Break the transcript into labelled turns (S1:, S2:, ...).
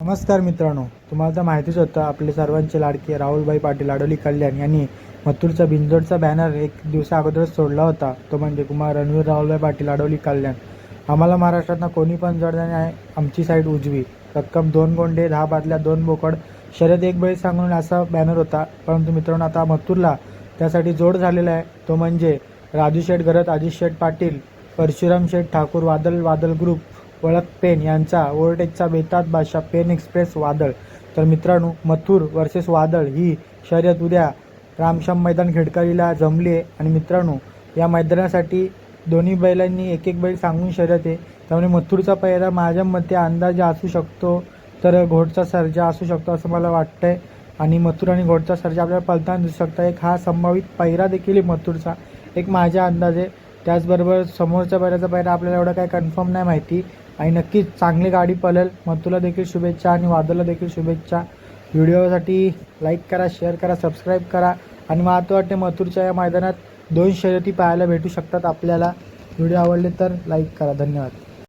S1: नमस्कार मित्रांनो तुम्हाला तर माहितीच होतं आपले सर्वांचे लाडके राहुलभाई पाटील आडोली कल्याण यांनी मथुरचा भिंजोडचा बॅनर एक दिवसा अगोदरच सोडला होता. तो म्हणजे कुमार रणवीर राहुलभाई पाटील आडोली कल्याण. आम्हाला महाराष्ट्रातनं कोणी पण जडदाने आहे आमची साईड उजवी. रक्कम दोन गोंडे दहा बादल्या दोन बोकड. शर्यत एक बैल सांगून असा बॅनर होता. परंतु मित्रांनो आता मथुरला त्यासाठी जोड झालेला आहे. तो म्हणजे राजू शेठ गरत अजित शेठ पाटील परशुराम शेठ ठाकूर वादल वादल ग्रुप ओळख पेन यांचा ओव्हरटेकचा बेतात बादशाह पेन एक्सप्रेस वादळ. तर मित्रांनो मथुर वर्सेस वादळ ही शर्यत उद्या रामश्याम मैदान खेडकरीला जमली आहे. आणि मित्रांनो या मैदानासाठी दोन्ही बैलांनी एक एक बैल सांगून शर्यत आहे. त्यामुळे मथुरचा पहिला माझ्या मते अंदाजे असू शकतो तर घोडचा सर्जा असू शकतो असं मला वाटतंय. आणि मथुर आणि घोडचा सर्जा आपल्याला पलताना दिसू शकता एक हा संभावित पहिरा देखील आहे मथुरचा. एक माझ्या अंदाजे त्याचबरोबर समोरच्या बैलाचा पहिला आपल्याला एवढं काही कन्फर्म नाही माहिती. आणि नक्कीच चांगली गाडी पळेल. मथुरला देखील शुभेच्छा आणि वादळला देखील शुभेच्छा. व्हिडिओसाठी लाईक करा शेअर करा सबस्क्राईब करा. आणि मला तर वाटते मथुरच्या या मैदानात दोन शर्यती पाहायला भेटू शकतात आपल्याला. व्हिडिओ आवडले तर लाईक करा. धन्यवाद.